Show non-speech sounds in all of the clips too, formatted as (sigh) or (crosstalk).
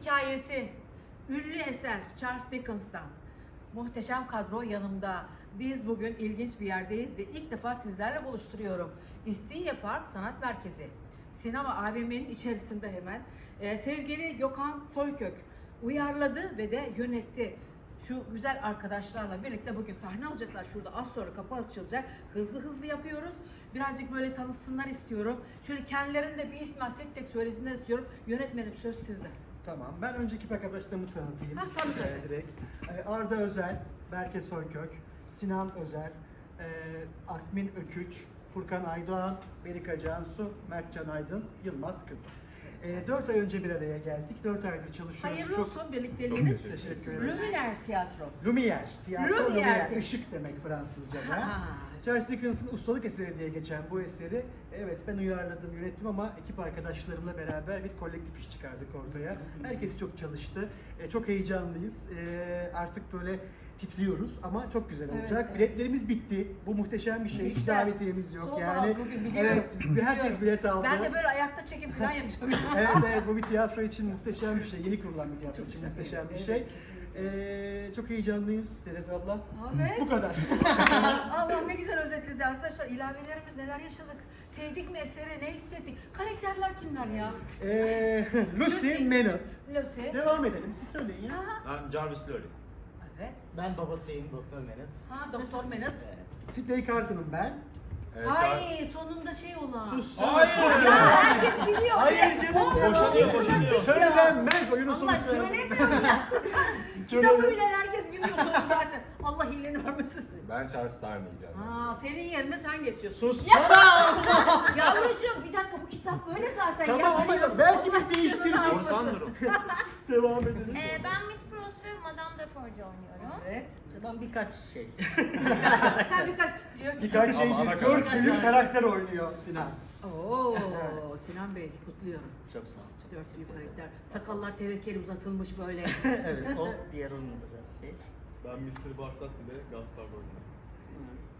hikayesi. Ünlü eser Charles Dickens'tan. Muhteşem kadro yanımda. Biz bugün ilginç bir yerdeyiz ve ilk defa sizlerle buluşturuyorum. İstinye Park Sanat Merkezi. Sinema AVM'nin içerisinde hemen. Ee, sevgili Gökhan Soykök uyarladı ve de yönetti. Şu güzel arkadaşlarla birlikte bugün sahne alacaklar. Şurada az sonra kapı açılacak. Hızlı hızlı yapıyoruz. Birazcık böyle tanısınlar istiyorum. Şöyle kendilerini de bir ismen tek tek söylesinler istiyorum. Yönetmenim söz sizde. Tamam. Ben önceki arkadaşlarımı tanıtayım. Ha, tabii. Ee, direkt. Ee, Arda Özel, Berke Soykök, Sinan Özer, e, Asmin Öküç, Furkan Aydoğan, Berika Cansu, Mertcan Aydın, Yılmaz Kızı. E, 4 ay önce bir araya geldik. 4 aydır çalışıyoruz. Hayırlı Çok olsun birlikteliğiniz. Çok teşekkür ederim. Lumière Tiyatro. Lumière, tiyatro Lumière. Lumière, ışık demek Fransızca'da. Ha. Charles Dickens'ın ustalık eseri diye geçen bu eseri, evet ben uyarladım, yönettim ama ekip arkadaşlarımla beraber bir kolektif iş çıkardık ortaya. Herkes çok çalıştı, E, çok heyecanlıyız, E, artık böyle titriyoruz ama çok güzel Evet, olacak. evet. Biletlerimiz bitti, bu muhteşem bir şey, hiç davetiyemiz yok Sold yani. bugün biliyorum. Evet, herkes bilet aldı. Ben de böyle çekim falan yapacağım. (laughs) evet evet bu bir tiyatro için muhteşem bir şey. Yeni kurulan bir tiyatro için muhteşem bir şey. Ee, çok heyecanlıyız Sedat abla. Evet. Bu kadar. (laughs) (laughs) Allah ne güzel özetledi arkadaşlar. İlavelerimiz neler yaşadık. Sevdik mi eseri, ne hissettik? Karakterler kimler ya? Ee, Lucy Lucy. Maynard. Lucy. Devam edelim. Siz söyleyin ya. Aha, Ben Jarvis Lowry. Evet. Ben babasıyım Doktor Menet. Ha Doktor Menat. Sidney Carton'ım ben. Evet, Ay sonunda şey olan. Sus. Hayır. Ya herkes biliyor. Hayır canım. Boşanıyor, boşanıyor. ya? Söylenmez. Oyunun Allah sonuçta. söylemiyorum ya. (laughs) Kitabı bilen herkes biliyor sonu zaten. Allah illerini vermesin. Ben Charles Darnay'cağım. Aa, senin yerine sen geçiyorsun. Sus. Sana. Yavrucuğum bir dakika bu kitap böyle zaten. Tamam ama Yapmayın. ya belki Allah biz değiştirdik. canını Korsan durum. Devam edelim. Ee, ben ve Madame de Forge oynuyorum. Evet. Ben birkaç şey. (laughs) Sen birkaç diyor ki. Birkaç şey Ama değil. Dört karakter. büyük karakter oynuyor Sinan. Oo, Sinan Bey kutluyorum. Çok sağ ol. Dört büyük karakter. Sakallar tevekkeli uzatılmış böyle. (laughs) evet o diğer oyunda biraz şey. Ben Mr. Barsat bile Gaspar oynuyorum.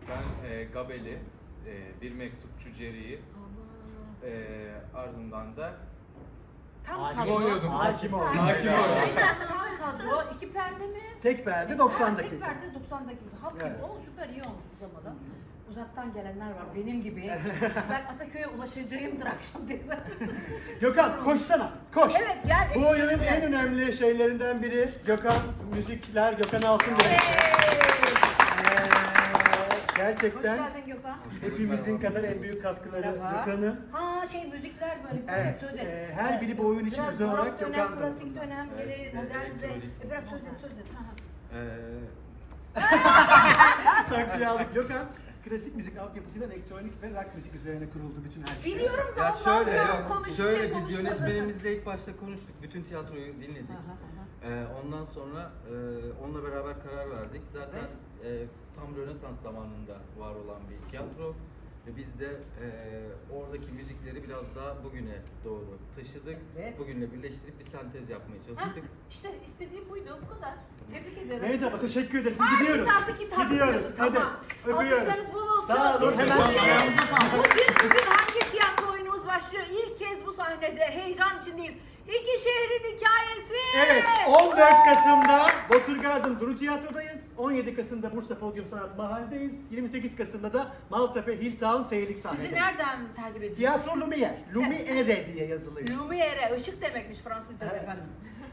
Ben e, Gabeli, e, bir mektupçu Jerry'i, e, ardından da Tam Hakim kadro. oynuyordum. Hakim ol. Hakim oynadım. Tam kadro. İki perde mi? Tek perde 90 Ha, Tek dakika. perde 90 dakika. Hakim. Evet. O süper iyi olmuş bu zamanda. Uzaktan gelenler var benim gibi. (laughs) ben Ataköy'e ulaşacağımdır akşam tekrar. (laughs) Gökhan koşsana. Koş. evet gel. Bu oyunun en önemli şeylerinden biri Gökhan müzikler, Gökhan Altınbek. Ee, Hoş gerçekten geldin Gökhan. hepimizin kadar en büyük katkıları Merhaba. Gökhan'ın. Ha şey müzikler böyle bir Evet, söz et. e, her biri bu oyun için Biraz özel olarak barok dönem, Gökhan klasik tarafından. dönem, Evet, geri e. E, biraz söz et söz et. Ha, e, (laughs) Takviye aldık. Gökhan klasik müzik altyapısıyla elektronik ve rock müzik üzerine kuruldu bütün her şey. Biliyorum da Ya Allah şöyle, konuştuk şöyle biz yönetmenimizle ilk başta konuştuk, bütün tiyatroyu dinledik. Aha, aha. Ee, ondan sonra e, onunla beraber karar verdik. Zaten e, tam Rönesans zamanında var olan bir tiyatro. Biz de e, oradaki müzikleri biraz daha bugüne doğru taşıdık. Evet. Bugünle birleştirip bir sentez yapmaya Ha, çalıştık. işte istediğim buydu bu kadar. Tebrik ederim. Evet abla teşekkür ederiz. Ha, Gidiyoruz. Kitaptı kitaptı Gidiyoruz. Hadi. Tamam. Öpüyoruz. Alkışlarınız bol olsun. Sağ olun. Hemen Bugün, bugün hangi tiyatro oyunumuz başlıyor? İlk kez bu sahnede heyecan içindeyiz. İki şehrin hikayesi. Evet, 14 Kasım'da Watergarden Duru Tiyatro'dayız. 17 Kasım'da Bursa Podyum Sanat Mahal'deyiz. 28 Kasım'da da Maltepe Hilltown Seyirlik Sizi sahnedeyiz. nereden takip ediyorsunuz? Tiyatro Lumière. Lumière diye yazılıyor. Lumiere, ışık demekmiş Fransızca'da Evet. efendim.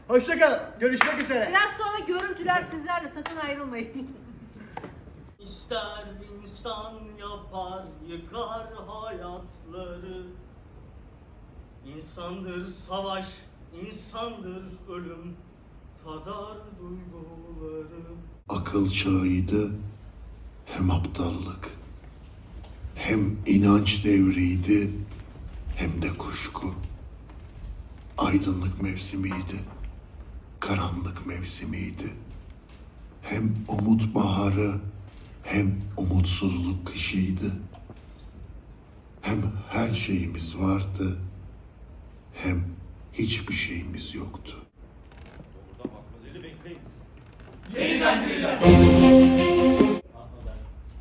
Hoşçakalın. Görüşmek üzere. Biraz sonra görüntüler sizlerle sakın ayrılmayın. (laughs) İster insan yapar yıkar hayatları İnsandır savaş, insandır ölüm Tadar duyguları akıl çağıydı, hem aptallık, hem inanç devriydi, hem de kuşku. Aydınlık mevsimiydi, karanlık mevsimiydi. Hem umut baharı, hem umutsuzluk kışıydı. Hem her şeyimiz vardı, hem hiçbir şeyimiz yoktu. Burada Matmazel'i bekleyiniz.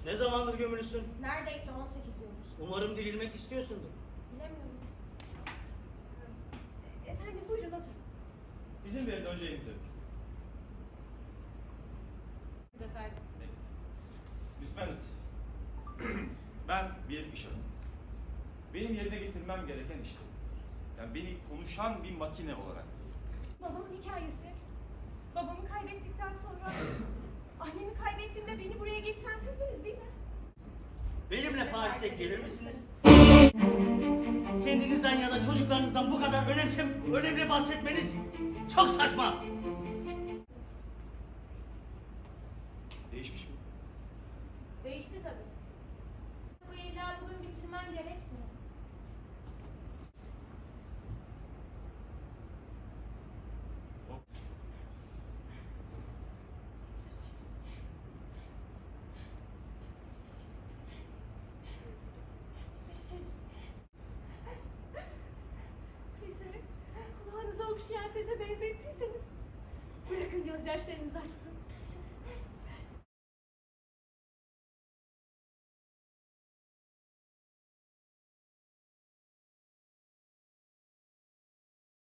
Ne zamandır gömülüsün? Neredeyse 18 yıldır. Umarım dirilmek istiyorsundur. Bilemiyorum. Efendim buyurun oturun. İzin verin önce elinize. Efendim. Miss Bennet. (clears throat) ben bir iş adamıyım. Benim yerine getirmem gereken işte. Yani beni konuşan bir makine olarak. Babamın hikayesi. Babamı kaybettikten sonra annemi kaybettiğimde beni buraya getiren sizdiniz değil mi? Benimle Paris'e gelir misiniz? Kendinizden ya da çocuklarınızdan bu kadar önemsem, önemli bahsetmeniz çok saçma. Değişmiş benzettiyseniz bırakın gözyaşlarınız açsın.